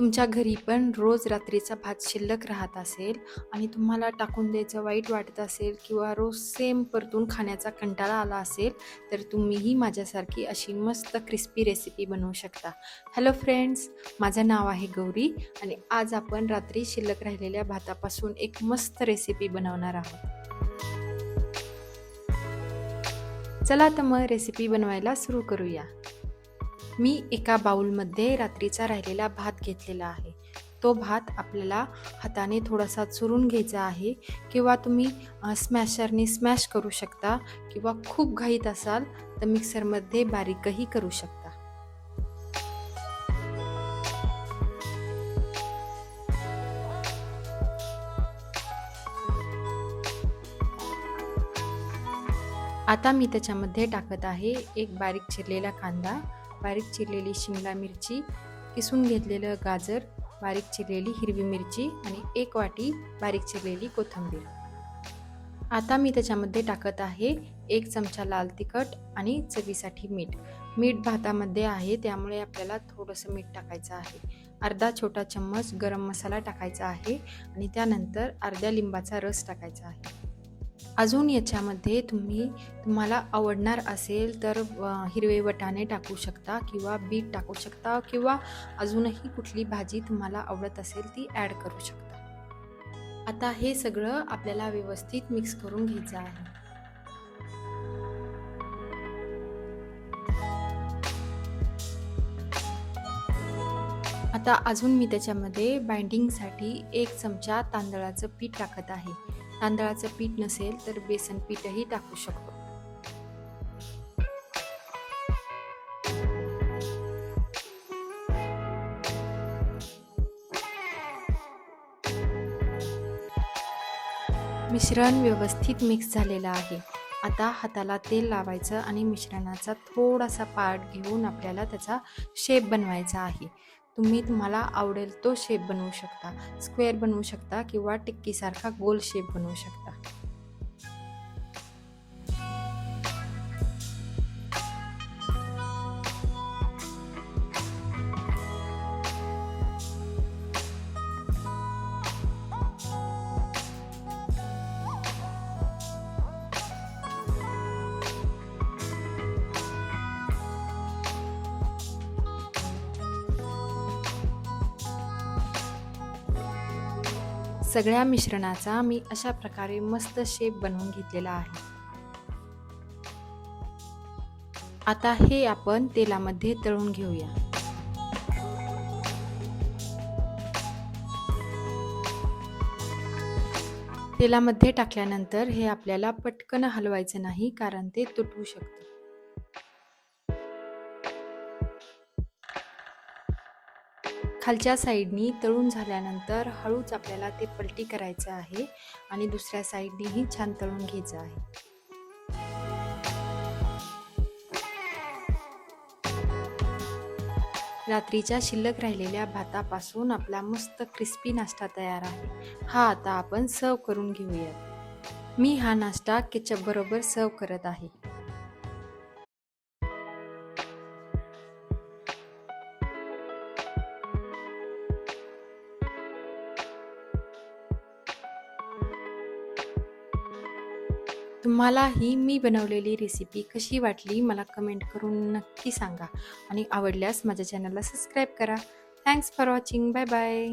तुमच्या घरी पण रोज रात्रीचा भात शिल्लक राहत असेल आणि तुम्हाला टाकून द्यायचं वाईट वाटत असेल किंवा रोज सेम परतून खाण्याचा कंटाळा आला असेल तर तुम्हीही माझ्यासारखी अशी मस्त क्रिस्पी रेसिपी बनवू शकता. हॅलो फ्रेंड्स माझं नाव आहे गौरी आणि आज आपण रात्री शिल्लक राहिलेल्या भातापासून एक मस्त रेसिपी बनवणार आहोत. चला तर मग रेसिपी बनवायला सुरू करूया. मी एका बाउलमध्ये रात्रीचा राहिलेला भात घेतलेला आहे. तो भात आपल्याला हाताने थोडासा चुरून घ्यायचा आहे किंवा तुम्ही स्मॅशरने स्मॅश करू शकता किंवा खूप घाईत असाल तर मिक्सरमध्ये बारीकही करू शकता. आता मी त्याच्यामध्ये टाकत आहे एक बारीक चिरलेला कांदा. बारीक चिरलेली शिमला मिरची किसून घेतलेलं गाजर बारीक चिरलेली हिरवी मिरची आणि एक वाटी बारीक चिरलेली कोथिंबीर. आता मी त्याच्यामध्ये टाकत आहे एक चमचा लाल तिखट आणि चवीसाठी मीठ. मीठ भातामध्ये आहे त्यामुळे आपल्याला थोडंसं मीठ टाकायचं आहे. अर्धा छोटा चम्मच गरम मसाला टाकायचा आहे आणि त्यानंतर अर्ध्या लिंबाचा रस टाकायचा आहे. अजून याच्यामध्ये तुम्ही तुम्हाला आवडणार असेल तर हिरवे वटाणे टाकू शकता किंवा बीट टाकू शकता किंवा अजूनही कुठली भाजी तुम्हाला आवडत असेल ती ॲड करू शकता. आता हे सगळं आपल्याला व्यवस्थित मिक्स करून घ्यायचं आहे. आता अजून मी त्याच्यामध्ये बाइंडिंगसाठी एक चमचा तांदळाचं पीठ टाकत आहे. तांदळाचं पीठ नसेल तर बेसन पीठही टाकू शकतो. मिश्रण व्यवस्थित मिक्स झालेलं आहे. आता हाताला तेल लावायचं आणि मिश्रणाचा थोडासा पार्ट घेऊन आपल्याला त्याचा शेप बनवायचा आहे. तुम्ही तुम्हाला आवडेल तो शेप बनवू शकता. स्क्वेअर बनवू शकता किंवा टिक्कीसारखा गोल शेप बनवू शकता. सगळ्या मिश्रणाचा मी अशा प्रकारे मस्त शेप बनवून घेतलेला आहे. आता हे आपण तेलामध्ये तळून घेऊया. तेलामध्ये टाकल्यानंतर हे आपल्याला पटकन हलवायचं नाही कारण ते तुटू शकतं. खालच्या साईडनी तळून झाल्यानंतर हळूच आपल्याला ते पलटी करायचं आहे आणि दुसऱ्या साईडनीही छान तळून घ्यायचं आहे. रात्रीच्या शिल्लक राहिलेल्या भातापासून आपला मस्त क्रिस्पी नाश्ता तयार आहे. हा आता आपण सर्व करून घेऊयात. मी हा नाश्ता केचप बरोबर सर्व करत आहे. तुम्हाला ही मी बनवलेली रेसिपी कशी वाटली मला कमेंट करून नक्की सांगा. आणि आवडल्यास माझ्या चॅनलला सबस्क्राईब करा. Thanks for watching bye bye